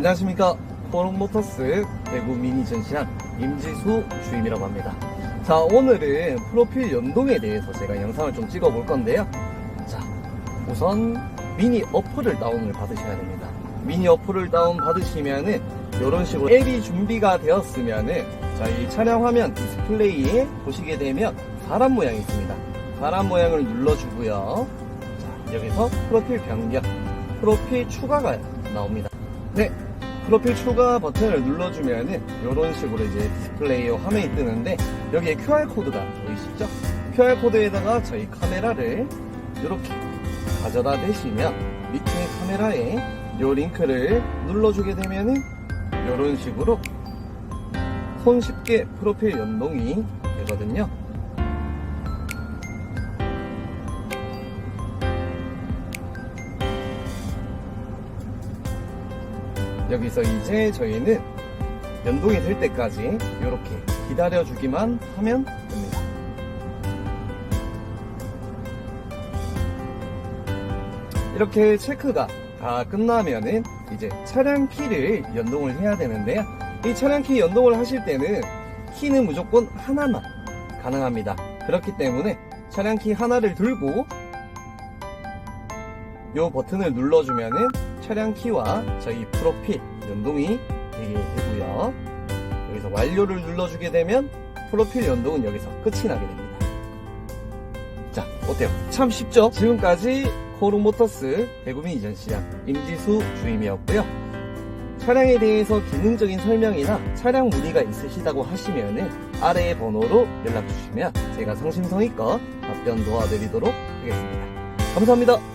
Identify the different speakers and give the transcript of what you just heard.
Speaker 1: 안녕하십니까. 포롱모터스 대구 미니 전시장 임지수 주임이라고 합니다. 자 오늘은 프로필 연동에 대해서 제가 영상을 좀 찍어 볼 건데요. 자 우선 미니 어플을 다운을 받으셔야 됩니다. 미니 어플을 다운 받으시면은 이런 식으로 앱이 준비가 되었으면은 저희 차량 화면 디스플레이에 보시게 되면 사람 모양이 있습니다. 사람 모양을 눌러주고요. 자 여기서 프로필 변경 프로필 추가가 나옵니다. 네 프로필 추가 버튼을 눌러주면은 이런 식으로 이제 디스플레이어 화면이 뜨는데 여기에 QR코드가 보이시죠? QR코드에다가 저희 카메라를 이렇게 가져다 대시면 밑에 카메라에 이 링크를 눌러주게 되면은 이런 식으로 손쉽게 프로필 연동이 되거든요. 여기서 이제 저희는 연동이 될 때까지 이렇게 기다려주기만 하면 됩니다. 이렇게 체크가 다 끝나면은 이제 차량 키를 연동을 해야 되는데요. 이 차량 키 연동을 하실 때는 키는 무조건 하나만 가능합니다. 그렇기 때문에 차량 키 하나를 들고 이 버튼을 눌러주면은 차량 키와 저희 프로필 연동이 되게 되고요. 여기서 완료를 눌러주게 되면 프로필 연동은 여기서 끝이 나게 됩니다. 자, 어때요? 참 쉽죠? 지금까지 코르모터스 대구민 이전시장 임지수 주임이었고요. 차량에 대해서 기능적인 설명이나 차량 문의가 있으시다고 하시면은 아래의 번호로 연락 주시면 제가 성심성의껏 답변 도와드리도록 하겠습니다. 감사합니다.